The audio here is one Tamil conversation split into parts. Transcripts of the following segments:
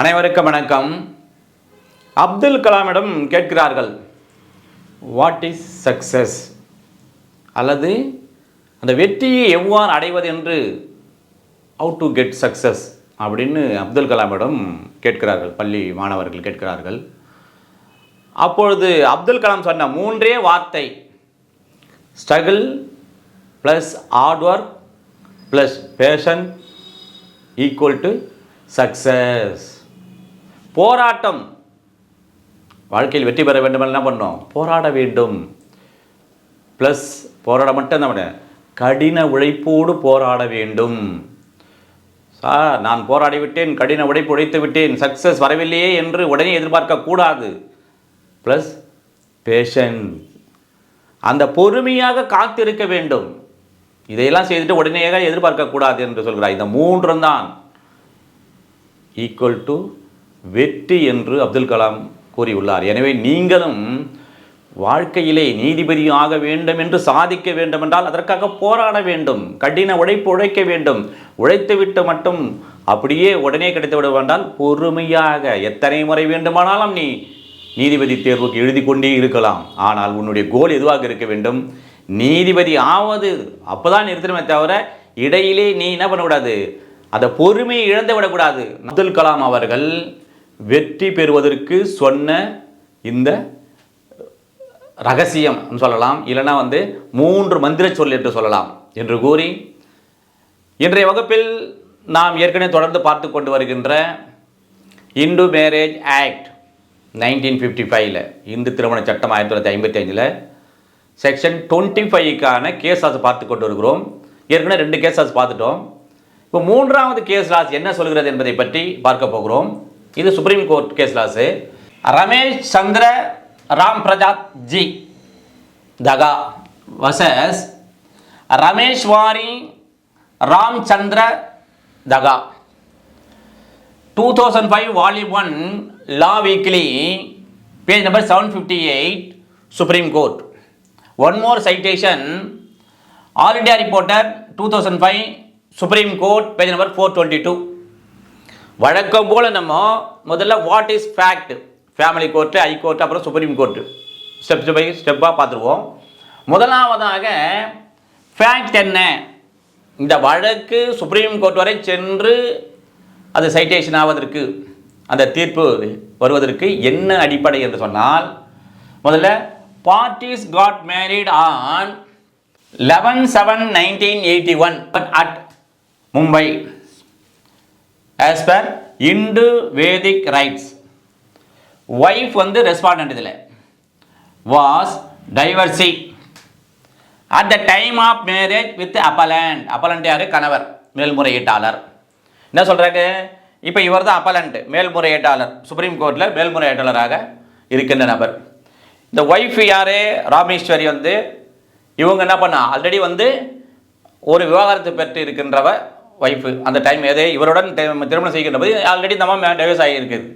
அனைவருக்கும் வணக்கம். அப்துல் கலாமிடம் கேட்கிறார்கள் வாட் இஸ் சக்சஸ் அல்லது அந்த வெற்றியை எவ்வாறு அடைவது என்று ஹவு டு கெட் சக்சஸ் அப்படின்னு அப்துல் கலாமிடம் கேட்கிறார்கள் பள்ளி மாணவர்கள் கேட்கிறார்கள். அப்பொழுது அப்துல் கலாம் சொன்ன மூன்றே வார்த்தை struggle plus hard work plus passion equal to success போராட்டம். வாழ்க்கையில் வெற்றி பெற வேண்டும் என்ன பண்ணோம். போராட வேண்டும். ப்ளஸ் போராட மட்டும் நம்ம கடின உழைப்போடு போராட வேண்டும். சார் நான் போராடி விட்டேன் கடின உழைப்பு உழைத்து விட்டேன் சக்ஸஸ் வரவில்லையே என்று உடனே எதிர்பார்க்க கூடாது. ப்ளஸ் பேஷன் அந்த பொறுமையாக காத்திருக்க வேண்டும். இதையெல்லாம் செய்துட்டு உடனேயாக எதிர்பார்க்கக்கூடாது என்று சொல்கிறார். இந்த மூன்றும் தான். ஈக்குவல் டு வெற்றி என்று அப்துல் கலாம் கூறியுள்ளார். எனவே நீங்களும் வாழ்க்கையிலே நீதிபதி ஆக வேண்டும் என்று சாதிக்க வேண்டும் என்றால் அதற்காக போராட வேண்டும். கடின உழைப்பு உழைக்க வேண்டும். உழைத்துவிட்டு மட்டும் அப்படியே உடனே கிடைத்து விட வேண்டால் பொறுமையாக எத்தனை முறை வேண்டுமானாலும் நீ நீதிபதி தேர்வுக்கு எழுதி கொண்டே இருக்கலாம். ஆனால் உன்னுடைய கோல் எதுவாக இருக்க வேண்டும்? நீதிபதி ஆவது அப்போதான் நிறுத்தணுமே தவிர இடையிலே நீ என்ன பண்ணக்கூடாது? அந்த பொறுமையை இழந்து விடக்கூடாது அப்துல் கலாம் அவர்கள் வெற்றி பெறுவதற்கு சொன்ன இந்த ரகசியம் சொல்லலாம். இல்லைன்னா வந்து மூன்று மந்திர சொல் என்று சொல்லலாம் என்று கூறி இன்றைய வகுப்பில் நாம் ஏற்கனவே தொடர்ந்து பார்த்து கொண்டு வருகின்ற Hindu marriage act nineteen fifty ஃபைவ்ல இந்து திருமண சட்டம் ஆயிரத்தி தொள்ளாயிரத்தி ஐம்பத்தி அஞ்சில் செக்ஷன் டுவெண்ட்டி ஃபைவ்க்கான கேஸ் ஆஸ் பார்த்து கொண்டு வருகிறோம். ஏற்கனவே ரெண்டு கேஸ் ஆஸ் பார்த்துட்டோம். இப்போ மூன்றாவது கேஸ் ஆஸ் என்ன சொல்கிறது என்பதை பற்றி பார்க்க போகிறோம். இது supreme court case laws Ramesh Chandra Ram Prajat ji Daga versus Rameshwari Ramchandra Daga two thousand five Vaali one law weekly page number seven fifty eight supreme court one more citation all India reporter two thousand five supreme court page number four twenty two வழக்கம் போல் நம்ம முதல்ல what is fact family court high court அப்புறம் சுப்ரீம் கோர்ட்டு ஸ்டெப் பை ஸ்டெப்பாக பார்த்துருவோம். முதலாவதாக ஃபேக்ட் என்ன? இந்த வழக்கு சுப்ரீம் கோர்ட் வரை சென்று அது சைட்டேஷன் ஆவதற்கு அந்த தீர்ப்பு வருவதற்கு என்ன அடிப்படை என்று சொன்னால் முதல்ல parties got married on eleven seven nineteen eighty one at Mumbai as per Hindu Vedic rites wife வந்து ரெஸ்பாண்ட் இதில். Was divorcee at the time of marriage with appellant appellant யார்? கணவர் மேல்முறையீட்டாளர். என்ன சொல்கிறாரு இப்போ இவர் தான் அப்பலண்ட் மேல்முறையீட்டாளர். சுப்ரீம் கோர்ட்டில் மேல்முறையீட்டாளராக இருக்கின்ற நபர். இந்த ஒய்ஃப் யார்? ராமேஸ்வரி வந்து இவங்க என்ன பண்ணா? ஆல்ரெடி வந்து ஒரு விவாகரத்து பெற்று இருக்கின்றவர் ஒய்ஃபு அந்த டைம் எதே இவருடன் திருமணம் செய்கின்ற போது ஆல்ரெடி நம்ம டைவர்ஸ் ஆகியிருக்குது.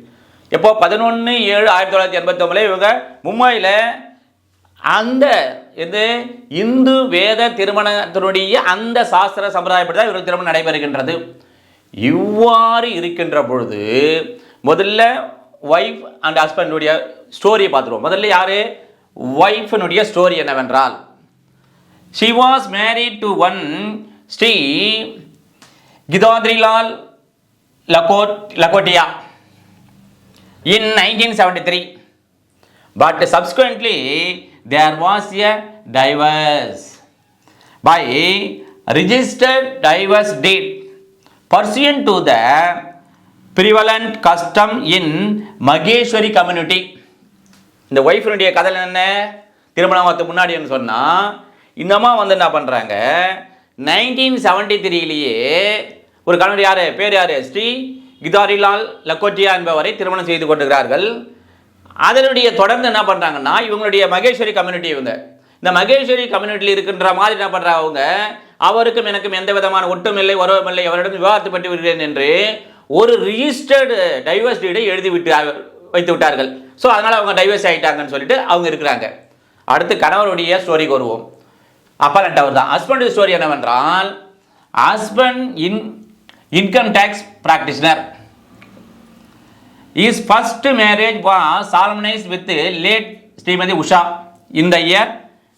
எப்போ? பதினொன்று ஏழு ஆயிரத்தி தொள்ளாயிரத்தி எண்பத்தொம்பதில் இவங்க மும்பையில் அந்த இது இந்து வேத திருமணத்தினுடைய அந்த சாஸ்திர சம்பிரதாயப்படி தான் இவர்கள் திருமணம் நடைபெறுகின்றது. இவ்வாறு இருக்கின்ற பொழுது முதல்ல ஒய்ஃப் அண்ட் ஹஸ்பண்டுடைய ஸ்டோரியை பார்த்துருவோம். முதல்ல யார்? ஒய்ஃபினுடைய ஸ்டோரி என்னவென்றால் she was married to one Shri Kidatrilal Lakhot Lakhotia in nineteen seventy three but subsequently there was a divorce by registered divorce deed pursuant to the prevalent custom in Maheshwari community இந்த ஒய்ஃபினுடைய கதை என்ன திருமணத்துக்கு முன்னாடின்னு சொன்னால் இந்த அம்மா வந்து என்ன பண்ணுறாங்க நைன்டீன் செவன்டி த்ரீலேயே ஒரு கணவர் யார்? பேர் யார்? ஸ்ரீ கிதாரிலால் லக்கோட்டியா என்பவரை திருமணம் செய்து கொண்டிருக்கிறார்கள். அதனுடைய தொடர்ந்து என்ன பண்ணுறாங்கன்னா இவங்களுடைய மகேஸ்வரி கம்யூனிட்டி இவங்க. இந்த மகேஸ்வரி கம்யூனிட்டியில் இருக்கின்ற மாதிரி என்ன பண்ணுறாங்க அவங்க? அவருக்கும் எனக்கும் எந்த விதமான ஒட்டும் இல்லை உறவும் இல்லை அவரிடம் விவாகரத்து பெற்று விடுகிறேன் என்று ஒரு ரிஜிஸ்டர்டு டைவர்ஸ் டீடை எழுதி விட்டு வைத்து விட்டார்கள். ஸோ அதனால் அவங்க டைவர்ஸ் ஆகிட்டாங்கன்னு சொல்லிட்டு அவங்க இருக்கிறாங்க. அடுத்து கணவருடைய ஸ்டோரிக்கு வருவோம். அப்பலண்ட் அவர் தான் ஹஸ்பண்ட் ஸ்டோரி என்னவென்றால் husband in income tax practitioner is first marriage was solemnise with late Shrimati Usha இந்த year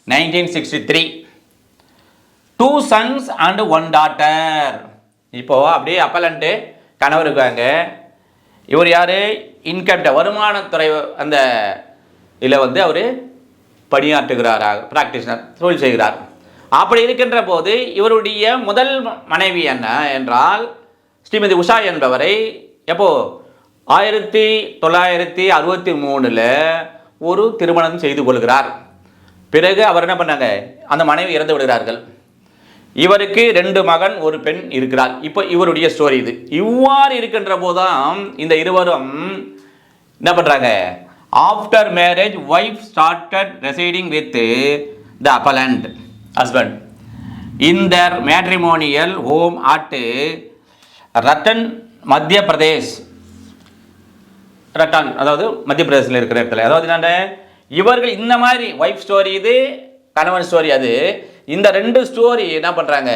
nineteen sixty three two sons and one daughter இப்போது அப்படியே அப்பலண்ட்டு கணவர் இருக்காங்க. இவர் யார்? இன்கம் வருமானத்துறை அந்த இதில் வந்து அவர் பணியாற்றுகிறாராக ப்ராக்டிஷனர் தொழில் செய்கிறார். அப்படி இருக்கின்ற போது இவருடைய முதல் மனைவி என்ன என்றால் ஸ்ரீமதி உஷா என்பவரை எப்போ? ஆயிரத்தி தொள்ளாயிரத்தி அறுபத்தி மூணில் ஒரு திருமணம் செய்து கொள்கிறார். பிறகு அவர் என்ன பண்ணாங்க? அந்த மனைவி இறந்து விடுகிறார்கள். இவருக்கு ரெண்டு மகன் ஒரு பெண் இருக்கிறார். இப்போ இவருடைய ஸ்டோரி இது. இவ்வாறு இருக்கின்ற போதுதான் இந்த இருவரும் என்ன பண்ணுறாங்க after marriage wife started residing with the appellant husband in their matrimonial home at Ratan மத்திய பிரதேஷ் ரட்டான் அதாவது மத்திய பிரதேசத்தில் இருக்கிற இடத்துல. அதாவது என்னென்ன இவர்கள் இந்த மாதிரி ஒய்ஃப் ஸ்டோரி இது கணவன் ஸ்டோரி அது. இந்த ரெண்டு ஸ்டோரி என்ன பண்ணுறாங்க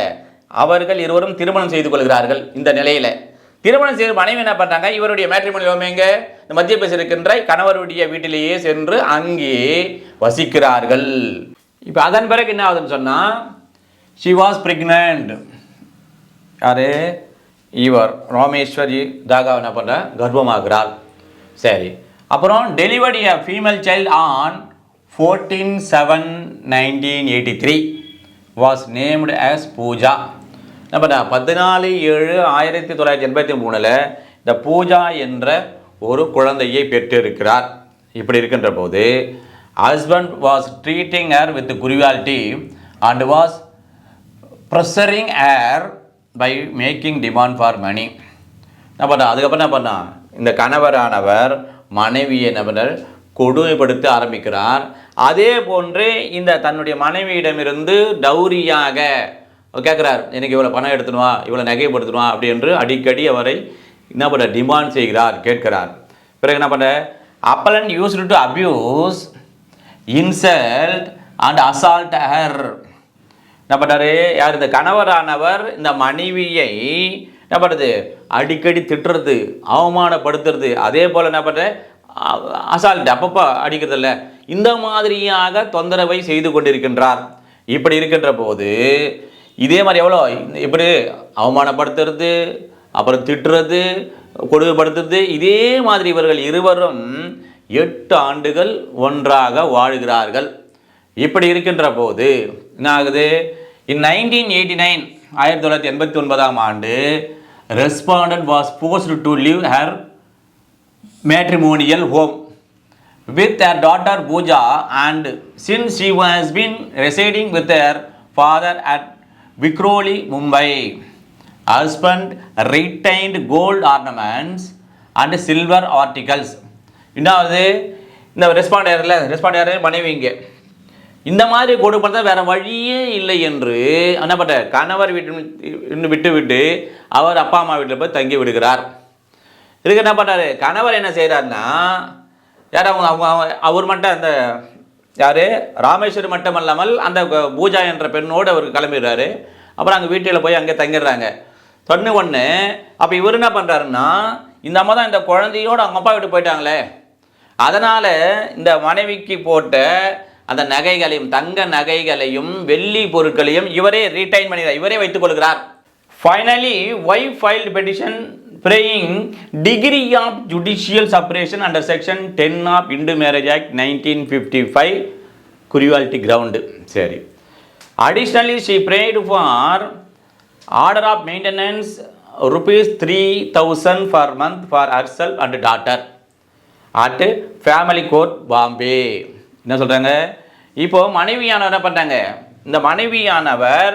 அவர்கள் இருவரும் திருமணம் செய்து கொள்கிறார்கள் இந்த நிலையில். திருமணம் செய்து மனைவி என்ன பண்ணுறாங்க இவருடைய மேட்ரிமோனி ஹோம் எங்கே? இந்த மத்திய பிரதேசம் இருக்கின்ற கணவருடைய வீட்டிலேயே சென்று அங்கே வசிக்கிறார்கள். இப்போ அதன் பிறகு என்ன ஆகுதுன்னு சொன்னால் ஷி வாஸ் ப்ரெக்னண்ட் யார்? இவர். ராமேஸ்வரி தாகா என்ன பண்ணுற கர்ப்பமாகிறாள் சரி. அப்புறம் delivery a female child on fourteen seven nineteen eighty three was named as Pooja என்ன பண்ண பதினாலு ஏழு ஆயிரத்தி தொள்ளாயிரத்தி எண்பத்தி மூணில் இந்த பூஜா என்ற ஒரு குழந்தையை பெற்றிருக்கிறார். இப்படி இருக்கின்ற போது husband was treating her with cruelty and was pressuring her by making demand for money என்ன பண்ணா? அதுக்கப்புறம் என்ன பண்ணா? இந்த கணவரானவர் மனைவியை என்ன பண்ணார்? கொடுமைப்படுத்த ஆரம்பிக்கிறார். அதே போன்று இந்த தன்னுடைய மனைவியிடமிருந்து டௌரியாக கேட்குறார் எனக்கு இவ்வளோ பணம் எடுத்துணுவா இவ்வளோ நகைப்படுத்தணுவா அப்படி என்று அடிக்கடி அவரை என்ன பண்ண? டிமாண்ட் செய்கிறார் கேட்கிறார். பிறகு என்ன பண்ண? Appellant used to abuse insult and assault her என்ன பண்ணுறாரு யார் இந்த கணவரானவர் இந்த மனைவியை என்ன பண்ணுறது அடிக்கடி திட்டுறது அவமானப்படுத்துறது. அதே போல் என்ன பண்ணுற அசால்ட் அப்பப்போ அடிக்கிறதில்ல. இந்த மாதிரியாக தொந்தரவை செய்து கொண்டிருக்கின்றார். இப்படி இருக்கின்ற போது இதே மாதிரி எவ்வளோ? இப்படி அவமானப்படுத்துறது அப்புறம் திட்டுறது கொடுமைப்படுத்துறது இதே மாதிரி இவர்கள் இருவரும் எட்டு ஆண்டுகள் ஒன்றாக வாழ்கிறார்கள் இப்படி இருக்கின்ற போது என்ன ஆகுது இன் நைன்டீன் எயிட்டி நைன் ஆயிரத்தி தொள்ளாயிரத்தி எண்பத்தி ஒன்பதாம் ஆண்டு respondent was forced to leave her matrimonial home with her daughter Pooja and since she has been residing with her father at Vikhroli Mumbai husband retained gold ornaments and silver articles ரெண்டாவது இந்த ரெஸ்பாண்ட் ரெஸ்பாண்டரில் ரெஸ்பாண்ட் மனைவி மனைவிங்க இந்த மாதிரி கொடுப்படுத்த வேற வழியே இல்லை என்று என்ன பண்ண கணவர் வீட்டு விட்டு விட்டு அவர் அப்பா அம்மா வீட்டில் போய் தங்கி விடுகிறார். இதுக்கு என்ன பண்ணுறாரு கணவர் என்ன செய்கிறாருன்னா யார் அவங்க அவங்க அவங்க- அவர் மட்டும் அந்த யார்? ராமேஸ்வரி மட்டும் அல்லாமல் அந்த பூஜா என்ற பெண்ணோடு அவர் கிளம்பிடுறாரு. அப்புறம் அங்கே வீட்டில் போய் அங்கே தங்கிடுறாங்க. சொன்ன ஒன்று அப்போ இவர் என்ன பண்ணுறாருன்னா இந்த அம்மா தான் இந்த குழந்தையோடு அவங்க அப்பா வீட்டு போயிட்டாங்களே. அதனால் இந்த மனைவிக்கு போட்ட அந்த நகைகளையும் தங்க நகைகளையும் வெள்ளி பொருட்களையும் இவரே ரீடைன் பண்ணிடுறார். இவரே வைத்துக் கொள்கிறார். Finally wife filed petition praying decree of judicial separation under section ten of Hindu marriage act nineteen fifty five cruelty ground சரி. Additionally she prayed for order of maintenance rupees three thousand for month for herself and daughter at family court Bombay என்ன சொல்கிறாங்க இப்போ மனைவியானவர் என்ன பண்ணுறாங்க இந்த மனைவியானவர்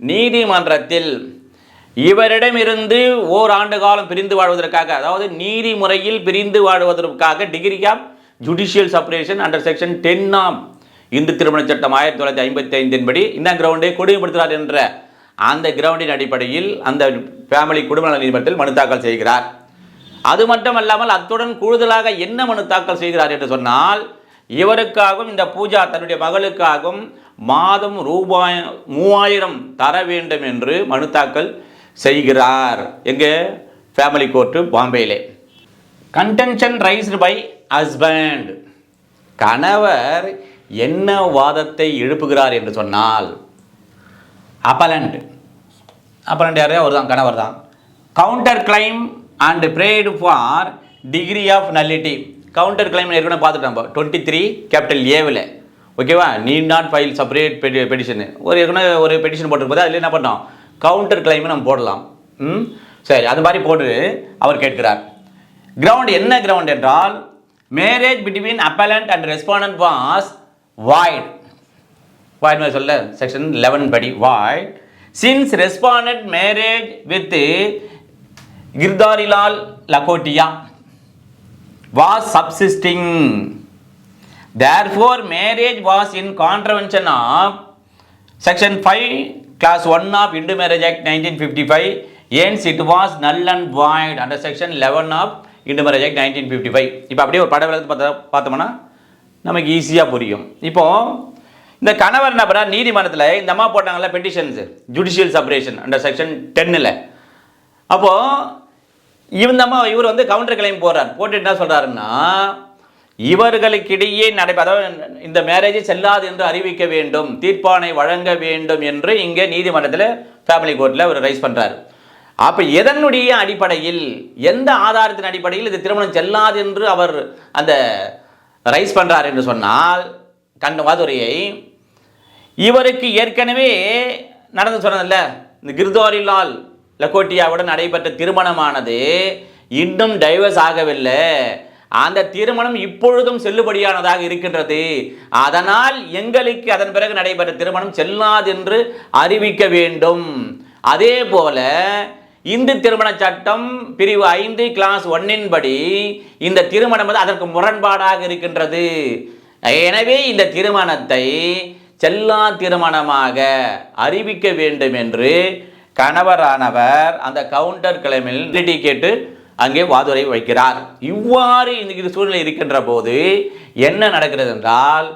நீதிமன்றத்தில் இவரிடமிருந்து ஓராண்டு காலம் பிரிந்து வாழ்வதற்காக அதாவது நீதிமுறையில் பிரிந்து வாழ்வதற்காக decree of judicial separation under section ten ஆம் இந்து திருமண சட்டம் ஆயிரத்தி தொள்ளாயிரத்தி ஐம்பத்தி ஐந்தின் படி இந்த கிரவுண்டை கொடுமைப்படுத்துகிறார் என்ற அந்த கிரவுண்டின் அடிப்படையில் அந்த ஃபேமிலி குடும்ப நல நீதிமன்றத்தில் மனு தாக்கல் செய்கிறார். அது மட்டும் அல்லாமல் அத்துடன் கூடுதலாக என்ன மனு தாக்கல் செய்கிறார் என்று சொன்னால் இவருக்காகவும் இந்த பூஜா தன்னுடைய மகளுக்காகவும் மாதம் ரூபாய் மூவாயிரம் தர வேண்டும் என்று மனு தாக்கல் செய்கிறார். எங்கே? ஃபேமிலி கோர்ட்டு பாம்பேயிலே. கண்டென்ஷன் ரைஸ்டு பை ஹஸ்பண்ட் கணவர் என்ன வாதத்தை எழுப்புகிறார் என்று சொன்னால் அப்பலண்ட் அப்பலண்ட் யாரு? அவர் தான் கணவர் தான் counter claim and prayed for decree of nullity counter claim ஏற்கனவே பார்த்துட்டோம் நம்ம டுவெண்ட்டி த்ரீ கேபிட்டல் ஏவில் ஓகேவா need not file separate petition ஒரு ஏற்கனவே ஒரு பெடிஷன் போட்டிருப்போது அதில் என்ன பண்ணோம்? கவுண்டர் கிளைமை நம்ம போடலாம். ம்? சரி அது மாதிரி போட்டு அவர் கேட்கிறார். கிரவுண்ட் என்ன கிரவுண்ட் என்றால் marriage between appellant and respondent was void void மாதிரி சொல்ல செக்ஷன் லெவன் படி void since respondent marriage with Girdharilal Lakhotia was subsisting therefore marriage was in contravention of section five clause one of Hindu marriage act nineteen fifty five hence it was null and void under section eleven of Hindu marriage act nineteen fifty five இப்போ அப்படியே ஒரு பட விளக்கு பார்த்தோம்னா நமக்கு ஈஸியாக புரியும் இப்போது இந்த கணவர் என்ன பண்ணார் நீதிமன்றத்தில் இந்த அம்மா போட்டாங்களா petitions judicial separation under section டென்னில் அப்போது இவந்தம்மா இவர் வந்து கவுண்டர் கிளைம் போடுறார் போட்டு என்ன சொல்கிறாருன்னா இவர்களுக்கிடையே நடைபெற அதாவது இந்த மேரேஜை செல்லாது என்று அறிவிக்க வேண்டும் தீர்ப்பானை வழங்க வேண்டும் என்று இங்கே நீதிமன்றத்தில் ஃபேமிலி கோர்ட்டில் அவர் ரைஸ் பண்ணுறாரு அப்போ எதனுடைய அடிப்படையில் எந்த ஆதாரத்தின் அடிப்படையில் இது திருமணம் செல்லாது என்று அவர் அந்த ரைஸ் பண்ணுறார் என்று சொன்னால் கண்ட வாதுரையை இவருக்கு ஏற்கனவே நடந்து சொன்னதில்ல இந்த கிர்தாரிலால் லக்கோட்டியாவுடன் நடைபெற்ற திருமணமானது இன்னும் டைவர்ஸ் ஆகவில்லை. அந்த திருமணம் இப்பொழுதும் செல்லுபடியானதாக இருக்கின்றது. அதனால் எங்களுக்கு அதன் பிறகு நடைபெற்ற திருமணம் செல்லாது என்று அறிவிக்க வேண்டும். அதே போல இந்து திருமண சட்டம் பிரிவு ஐந்து கிளாஸ் ஒன்னின் படி இந்த திருமணம் வந்து அதற்கு முரண்பாடாக இருக்கின்றது. எனவே இந்த திருமணத்தை செல்லா திருமணமாக அறிவிக்க வேண்டும் என்று கணவரானவர் அந்த கவுண்டர் கிளைமில் கேட்டு அங்கே வாதுரை வைக்கிறார். இவ்வாறு இந்த சூழ்நிலை இருக்கின்ற போது என்ன நடக்கிறது என்றால்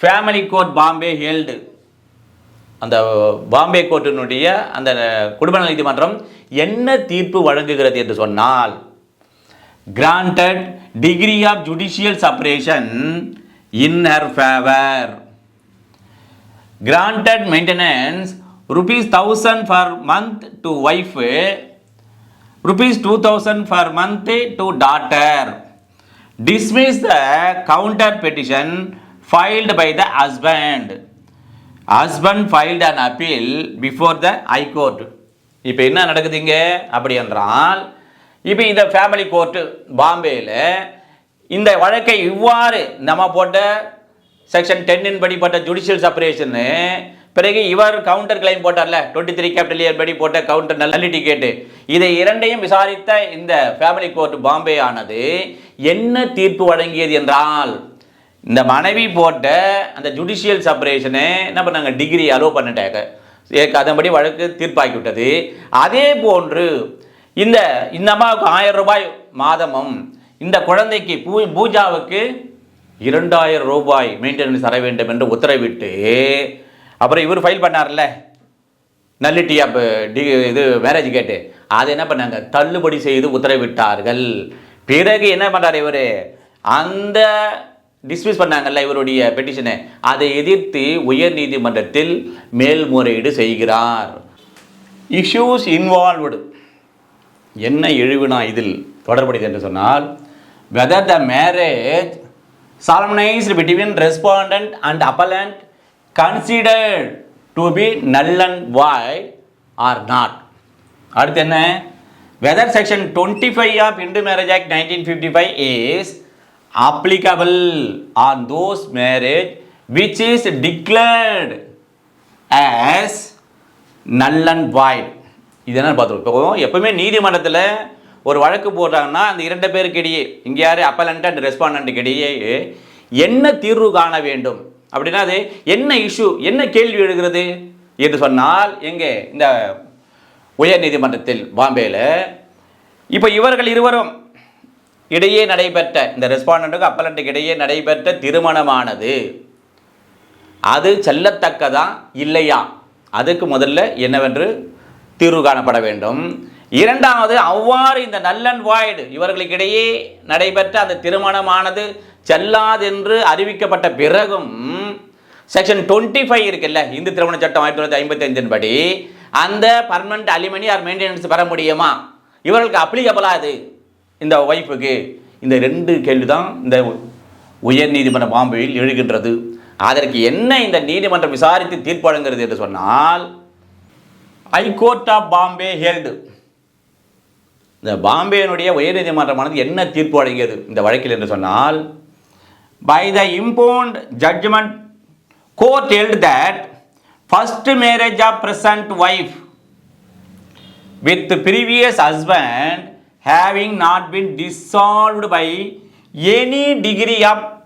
ஃபேமிலி கோர்ட் பாம்பே ஹெல்டு அந்த பாம்பே கோர்ட்டினுடைய அந்த குடும்ப நீதிமன்றம் என்ன தீர்ப்பு வழங்குகிறது என்று சொன்னால் granted decree of judicial separation in her favour granted maintenance rupees thousand per month to wife rupees two thousand per month to daughter dismiss the counter petition filed by the husband husband filed and appeal before the high court இப்போ என்ன நடக்குதுங்க அப்படி என்றால் இப்போ இந்த ஃபேமிலி கோர்ட்டு பாம்பேயில் இந்த வழக்கை இவ்வாறு நம்ம போட்ட செக்ஷன் டென்னின் படிப்பட்ட ஜுடிஷியல் செப்பரேஷன்னு பிறகு இவர் கவுண்டர் கிளைம் போட்டார்ல? டுவெண்ட்டி த்ரீ கேபிட்டல் படி போட்ட கவுண்டர் நல்லிட்டி கேட்டு இதை இரண்டையும் விசாரித்த இந்த ஃபேமிலி கோர்ட் பாம்பே ஆனது என்ன தீர்ப்பு வழங்கியது என்றால் இந்த மனைவி போட்ட அந்த ஜுடிஷியல் செப்பரேஷனை என்ன பண்ணாங்க? டிகிரி அலோவ் பண்ணிட்டாங்க. ஏ- அதன்படி வழக்கு தீர்ப்பாக்கி விட்டது அதே போன்று இந்த இந்த அம்மாவுக்கு ஆயிரம் ரூபாய் மாதமும் இந்த குழந்தைக்கு பூ பூஜாவுக்கு இரண்டாயிரம் ரூபாய் மெயின்டெனன்ஸ் தர வேண்டும் என்று உத்தரவிட்டு அப்புறம் இவர் ஃபைல் பண்ணார்ல நல்லிட்டி அப்போ டி இது மேரேஜ் கேட்டு அதை என்ன பண்ணாங்க? தள்ளுபடி செய்து உத்தரவிட்டார்கள். பிறகு என்ன பண்ணார் இவர்? அந்த டிஸ்மிஸ் பண்ணாங்கல்ல இவருடைய பெட்டிஷனை அதை எதிர்த்து உயர் நீதிமன்றத்தில் மேல்முறையீடு செய்கிறார். இஷ்யூஸ் இன்வால்வ்டு என்ன எழுவினா இதில் தொடர்புடையது என்று சொன்னால் whether the marriage solemnised between respondent and appellant considered to be null and void or not அடுத்து என்ன? Whether section twenty five of Hindu marriage act nineteen fifty five is applicable on those marriage which is declared as null and void. இது என்ன பார்த்துருக்கோம் எப்பவுமே நீதிமன்றத்தில் ஒரு வழக்கு போடுறாங்கன்னா அந்த இரண்டு பேருக்கு இடையே இங்கே யார் அப்பலண்ட் அண்ட் ரெஸ்பாண்டன்ட்டுக்கு இடையே என்ன தீர்வு காண வேண்டும்? அப்படின்னா அது என்ன இஷ்யூ என்ன கேள்வி எழுகிறது? என்று சொன்னால் எங்கே இந்த உயர் நீதிமன்றத்தில் பாம்பேயில் இப்போ இவர்கள் இருவரும் இடையே நடைபெற்ற இந்த ரெஸ்பாண்டண்ட்டுக்கு அப்பலண்ட்டுக்கு இடையே நடைபெற்ற திருமணமானது. அது செல்லத்தக்கதா? இல்லையா? அதுக்கு முதல்ல என்னவென்று தீர்வு காணப்பட வேண்டும். இரண்டாவது அவ்வாறு இந்த நல்லன் வாய்டு இவர்களுக்கிடையே நடைபெற்ற அந்த திருமணமானது செல்லாதென்று அறிவிக்கப்பட்ட பிறகும் செக்ஷன் டுவெண்ட்டி ஃபைவ் இருக்குல்ல இந்து திருமண சட்டம் ஆயிரத்தி தொள்ளாயிரத்தி ஐம்பத்தஞ்சின் படி அந்த பர்மனண்ட் அலிமனி ஆர் மெயின்டெனன்ஸ் பெற முடியுமா? இவர்களுக்கு அப்ளிகபிளா அது? இந்த ஒய்ஃபுக்கு இந்த ரெண்டு கேள்வி தான் இந்த உயர் நீதிமன்ற பாம்பேயில் எழுகின்றது. அதற்கு என்ன இந்த நீதிமன்றம் விசாரித்து தீர்ப்பு வழங்குகிறது என்று சொன்னால் ஹைகோர்ட் ஆஃப் பாம்பே ஹெல்டு இந்த பாம்பேனுடைய உயர்நீதிமன்றமானது என்ன தீர்ப்பு வழங்கியது? இந்த வழக்கில் என்று சொன்னால் by the impound judgment, court held that first marriage of present wife with previous husband having not been dissolved by any degree of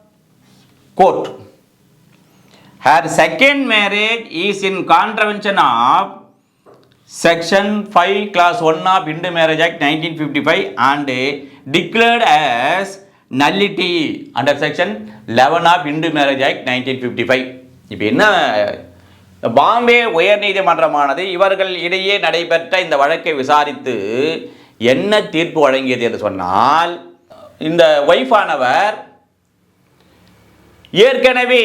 court. Her second marriage is in contravention of Section 5, Class 1 of Indian Marriage Act 1955 and declared as nullity under section eleven of Hindu marriage act nineteen fifty five இப்போ என்ன பாம்பே உயர்நீதிமன்றமானது இவர்கள் இடையே நடைபெற்ற இந்த வழக்கை விசாரித்து என்ன தீர்ப்பு வழங்கியது என்று சொன்னால் இந்த ஒய்ஃபானவர் ஏற்கனவே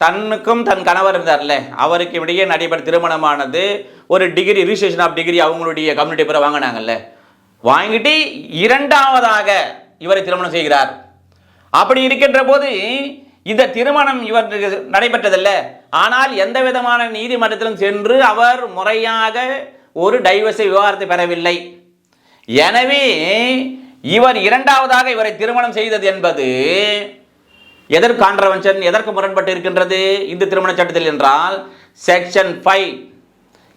தன்னுக்கும் தன் கணவர் இருந்தார்ல அவருக்கு இடையே நடைபெற்ற திருமணமானது ஒரு டிகிரி ரிஜிஸ்ட்ரேஷன் ஆஃப் டிகிரி அவங்களுடைய கம்யூனிட்டி பேரை வாங்கினாங்கல்ல. வாங்கிட்டு இரண்டாவதாக இவரை திருமணம் செய்கிறார். அப்படி இருக்கின்ற போது இந்த திருமணம் இவர் நடைபெற்றதல்ல. ஆனால் எந்த விதமான நீதிமன்றத்திலும் சென்று அவர் முறையாக ஒரு டைவர்ஸை விவாகரத்தை பெறவில்லை. எனவே இவர் இரண்டாவதாக இவரை திருமணம் செய்தது என்பது எதற்கு கான்ட்ரவென்ஷன் எதற்கு முரண்பட்டு இருக்கின்றது? இந்து திருமண சட்டத்தில் என்றால் செக்ஷன் ஃபைவ்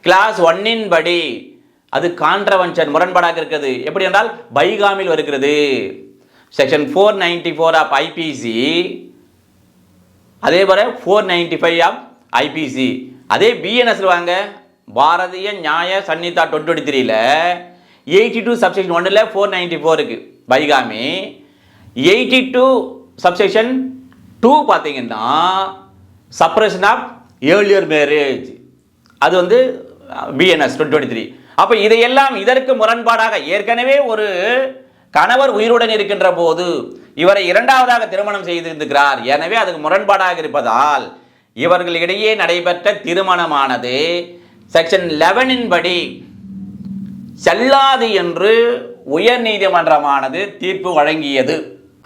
கிளாஸ் ஒன்னின் படி. அது கான்ட்ரவென்ஷன் முரண்பாடாக இருக்கிறது. எப்படி என்றால் பைகாமில் வருகிறது. Section four ninety four of IPC அதே போல் four ninety five of IPC அதே பிஎன்எஸ்ல வாங்க. பாரதிய நியாய சன்னிதா டுவெண்ட்டி டுவெண்ட்டி த்ரீல எயிட்டி டூ சப்செக்ஷன் ஒன்றில் ஃபோர் நைன்டி ஃபோருக்கு bigamy. Eighty two subsection two பார்த்தீங்கன்னா சப்ரேஷன் ஆஃப் ஏர்லியர் மேரேஜ் அது வந்து பிஎன்எஸ் டுவெண்ட்டி டுவெண்ட்டி த்ரீ அப்போ இதையெல்லாம் இதற்கு முரண்பாடாக ஏற்கனவே ஒரு கணவர் உயிருடன் இருக்கின்ற போது இவரை இரண்டாவதாக திருமணம் செய்திருக்கிறார். எனவே அதுக்கு முரண்பாடாக இருப்பதால் இவர்களிடையே நடைபெற்ற திருமணமானது செக்ஷன் லெவனின் படி செல்லாது என்று உயர் நீதிமன்றமானது தீர்ப்பு வழங்கியது.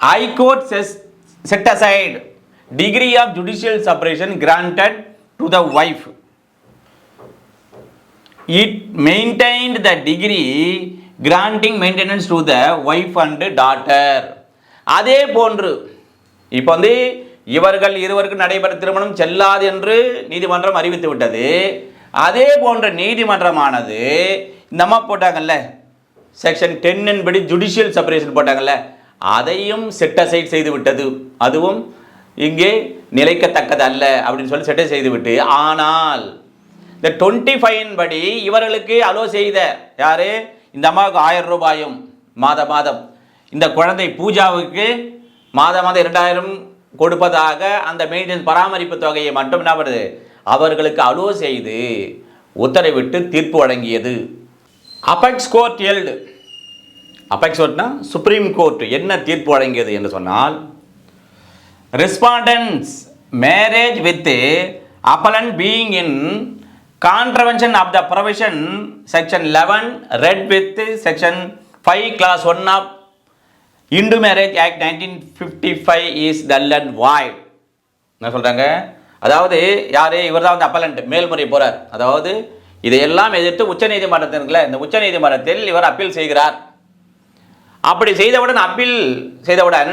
High court set aside decree of judicial separation granted to the wife it maintained the decree granting maintenance to the wife and daughter அதே போன்று இப்போ வந்து இவர்கள் இருவருக்கு நடைபெற திருமணம் செல்லாது என்று நீதிமன்றம் அறிவித்து விட்டது. அதே போன்ற நீதிமன்றமானது இந்த அம்மா போட்டாங்கல்ல செக்ஷன் டென்னின் படி ஜுடிஷியல் செப்பரேஷன் போட்டாங்கல்ல அதையும் செட்டசைட் செய்து விட்டது. அதுவும் இங்கே நிலைக்கத்தக்கது அல்ல அப்படின்னு சொல்லி செட்டை செய்து விட்டு ஆனால் இந்த டுவெண்ட்டி ஃபைவின் படி இவர்களுக்கு அலோ செய்த யாரு? இந்த அம்மாவுக்கு ஆயிரம் ரூபாயும் மாத மாதம். இந்த குழந்தை பூஜாவுக்கு மாத மாதம் இரண்டாயிரம் கொடுப்பதாக அந்த மெயின்டெனன்ஸ் பராமரிப்பு தொகையை மட்டும் என்ன பண்ணுது? அவர்களுக்கு அலோ செய்து உத்தரவிட்டு தீர்ப்பு வழங்கியது. அபெக்ஸ் கோர்ட் எல்டு அபெக்ஸ் கோர்ட்னா சுப்ரீம் கோர்ட் என்ன தீர்ப்பு வழங்கியது என்று சொன்னால் respondent's marriage with appellant being in contravention of the provision section eleven read with section five clause one of Hindu marriage act nineteen fifty five is null and void என்ன சொல்கிறாங்க அதாவது யார்? இவர் தான் வந்து அப்பலண்ட் மேல்முறை போகிறார் அதாவது இதையெல்லாம் எதிர்த்து உச்சநீதிமன்றத்திற்குள்ள இந்த உச்சநீதிமன்றத்தில் இவர் அப்பீல் செய்கிறார். அப்படி செய்தவுடன் அப்பீல் செய்தவுடன்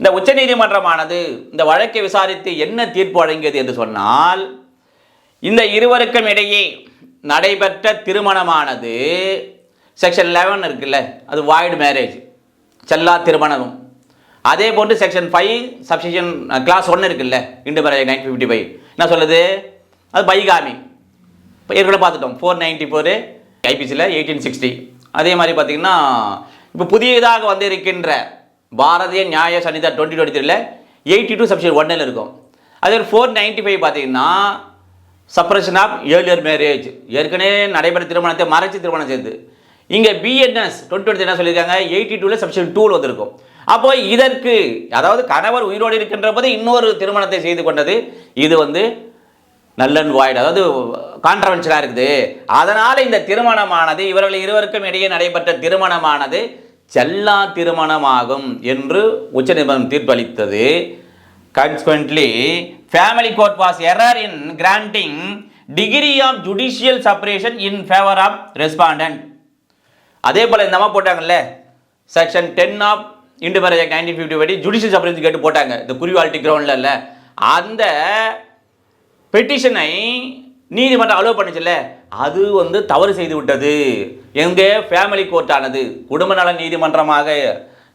இந்த உச்சநீதிமன்றமானது இந்த வழக்கை விசாரித்து என்ன தீர்ப்பு வழங்கியது என்று சொன்னால் இந்த இருவருக்கும் இடையே நடைபெற்ற திருமணமானது செக்ஷன் லெவன் இருக்குல்ல அது வாய்டு மேரேஜ் செல்லா திருமணமும் அதே போன்று செக்ஷன் ஃபைவ் சப்செக்ஷன் கிளாஸ் ஒன்று இருக்குல்ல Hindu marriage nine fifty five என்ன சொல்லுது? அது பைகாமி. இப்போ ஏற்கனவே பார்த்துட்டோம் ஃபோர் நைன்ட்டி ஃபோரு ஐபிசியில் எயிட்டீன் சிக்ஸ்டி அதே மாதிரி பார்த்திங்கன்னா இப்போ புதியதாக வந்திருக்கின்ற பாரதிய நியாய சனிதா டுவெண்ட்டி டுவெண்ட்டி த்ரீல எயிட்டி டூ சப்ஷன் ஒன்னில் இருக்கும். அதே ஃபோர் நைன்ட்டி ஃபைவ் பார்த்தீங்கன்னா சப்ரேஷன் ஆஃப் ஏர்லியர் மேரேஜ் ஏற்கனவே நடைபெற திருமணத்தை மறைச்சு திருமணம் செய்து. இங்கே பிஎன்எஸ் டுவெண்ட்டி என்ன சொல்லியிருக்காங்க? எயிட்டி டூவில் சப்ஷன் டூவில் வந்திருக்கும். அப்போ இதற்கு அதாவது கணவர் உயிரோடு இருக்கின்ற போது இன்னொரு திருமணத்தை செய்து கொண்டது இது வந்து நல்லன் வாய்டு அதாவது கான்ட்ரவென்ஷனாக இருக்குது. அதனால் இந்த திருமணமானது இவர்கள் இருவருக்கும் இடையே நடைபெற்ற திருமணமானது செல்லா திருமணமாகும் என்று உச்சநீதிமன்றம் தீர்ப்பளித்தது. Consequently family court was error in granting decree of judicial separation in favour of respondent அதே போல் இந்த அம்மா போட்டாங்கல்ல section ten of Hindu marriage act nineteen fifty படி ஜுடிஷியல் செப்பரேஷன் கேட்டு போட்டாங்க. இந்த குறிவாலிட்டி கிரவுண்டில் இல்லை. அந்த பெட்டிஷனை நீதிமன்றம் அலோவ் பண்ணுச்சுல்ல அது வந்து தவறு செய்து விட்டது. எங்கே ஃபேமிலி கோர்ட்டானது குடும்ப நல நீதிமன்றமாக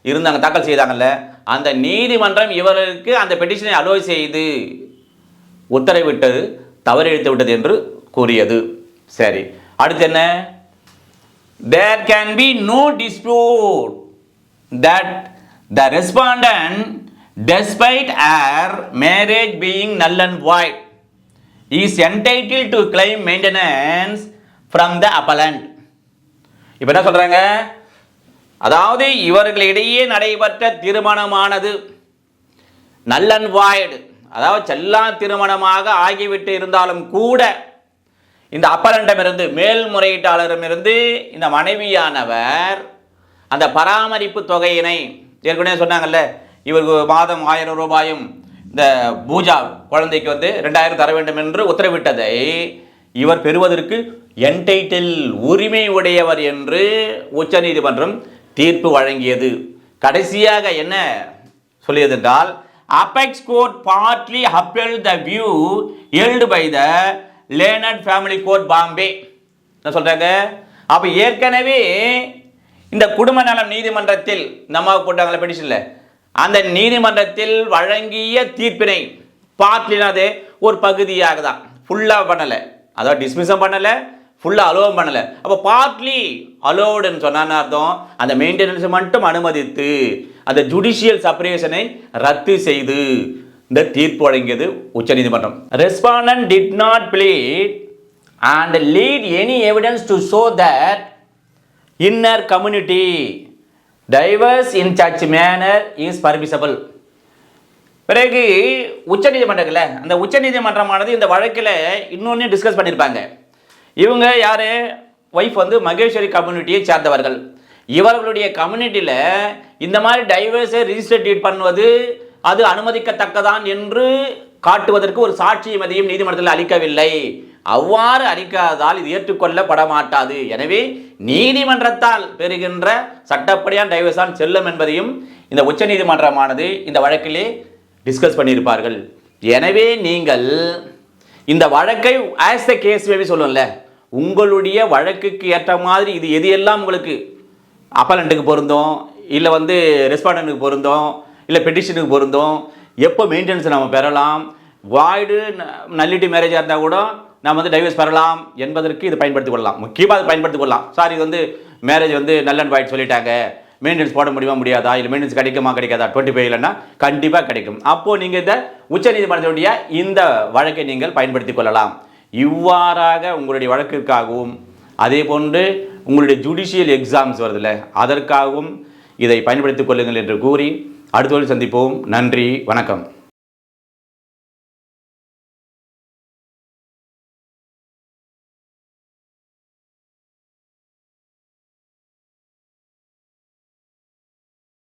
இருந்தாங்க தாக்கல் செய்தாங்கல்ல அந்த நீதிமன்றம் இவர்களுக்கு அந்த பெட்டிஷனை அலோவ் செய்து உத்தரவிட்டது தவறிழித்து விட்டது என்று கூறியது சரி அடுத்து என்ன there can be no dispute that the respondent despite her marriage being null and void is entitled to claim maintenance from the appellant இப்போ என்ன சொல்கிறாங்க அதாவது இவர்களிடையே நடைபெற்ற திருமணமானது நல்லன் வாய்டு. அதாவது செல்லா திருமணமாக ஆகிவிட்டு இருந்தாலும் கூட இந்த அப்பரண்டமிருந்து மேல்முறையீட்டாளரிடமிருந்து இந்த மனைவியானவர் அந்த பராமரிப்பு தொகையினை ஏற்கனவே சொன்னாங்கல்ல இவருக்கு மாதம் ஆயிரம் ரூபாயும் இந்த பூஜா குழந்தைக்கு வந்து ரெண்டாயிரம் தர வேண்டும் என்று உத்தரவிட்டதை இவர் பெறுவதற்கு என்டைட்டில் உரிமை உடையவர் என்று உச்சநீதிமன்றம் தீர்ப்பு வழங்கியது. கடைசியாக என்ன சொல்லியது என்றால் apex court partly upheld the view held by the learned family court Bombay என்ன சொல்கிறாங்க அப்போ ஏற்கனவே இந்த குடும்ப நலம் நீதிமன்றத்தில் நம்ம போட்டாங்களே பெடிஷன்ல அந்த நீதிமன்றத்தில் வழங்கிய தீர்ப்பினை பார்ட்லினது ஒரு பகுதியாக தான் ஃபுல்லாக பண்ணலை. அதாவது டிஸ்மிஸும் பண்ணலை. ஃபுல்லாக அலோவ் பண்ணலை. அப்போ பார்ட்லி அலோவ்டுன்னு சொன்னான்னு அர்த்தம்? அந்த மெயின்டெனன்ஸை மட்டும் அனுமதித்து அந்த ஜுடிஷியல் செப்பரேஷனை ரத்து செய்து இந்த தீர்ப்பு வழங்கியது உச்சநீதிமன்றம் respondent did not plead and lead any evidence to show that in her community divorce in search manner is permissible பிறகு உச்சநீதிமன்றத்தில் அந்த உச்சநீதிமன்றமானது இந்த வழக்கில் இன்னொன்று டிஸ்கஸ் பண்ணியிருப்பாங்க இவங்க யார்? ஒய்ஃப் வந்து மகேஸ்வரி கம்யூனிட்டியை சேர்ந்தவர்கள். இவர்களுடைய கம்யூனிட்டியில் இந்த மாதிரி டைவர்ஸை ரிஜிஸ்டர் டீட் பண்ணுவது அது அனுமதிக்கத்தக்கதான் என்று காட்டுவதற்கு ஒரு சாட்சியம் எதையும் நீதிமன்றத்தில் அளிக்கவில்லை. அவ்வாறு அளிக்காததால் இது ஏற்றுக்கொள்ளப்பட மாட்டாது எனவே நீதிமன்றத்தால் பெறுகின்ற சட்டப்படியான டைவர்ஸான் செல்லும் என்பதையும் இந்த உச்சநீதிமன்றமானது இந்த வழக்கிலே டிஸ்கஸ் பண்ணியிருப்பார்கள். எனவே நீங்கள் இந்த வழக்கை ஆஸ் த கேஸ் வேவி சொல்லும்ல. உங்களுடைய வழக்குக்கு ஏற்ற மாதிரி இது எது எல்லாம் உங்களுக்கு அப்பலண்ட்டுக்கு பொருந்தும் இல்லை வந்து ரெஸ்பாண்டனுக்கு பொருந்தும் இல்லை பெட்டிஷனுக்கு பொருந்தும் எப்போ மெயின்டெனன்ஸ் நம்ம பெறலாம் வாய்டு நல்லிட்டி மேரேஜாக இருந்தால் கூட நம்ம வந்து டைவர்ஸ் பெறலாம் என்பதற்கு இது பயன்படுத்திக் கொள்ளலாம். முக்கியமாக அதை பயன்படுத்திக் கொள்ளலாம். சார் இது வந்து மேரேஜ் வந்து நல்ல அண்ட் வாய்ட் சொல்லிட்டாங்க. மெயின்டெனன்ஸ் போட முடியுமா முடியாதா? இல்லை மெயின்டெனன்ஸ் கிடைக்குமா கிடைக்காதா? டுவெண்ட்டி ஃபைவ் இல்லைன்னா கண்டிப்பாக கிடைக்கும். அப்போது நீங்கள் இந்த உச்சநீதிமன்றத்தினுடைய இந்த வழக்கை நீங்கள் பயன்படுத்திக் கொள்ளலாம். இவ்வாறாக உங்களுடைய வழக்கிற்காகவும் அதே போன்று உங்களுடைய ஜுடிஷியல் எக்ஸாம்ஸ் வருதுல்ல அதற்காகவும் இதை பயன்படுத்திக் கொள்ளுங்கள் என்று கூறி அடுத்த சந்திப்போம். நன்றி வணக்கம்.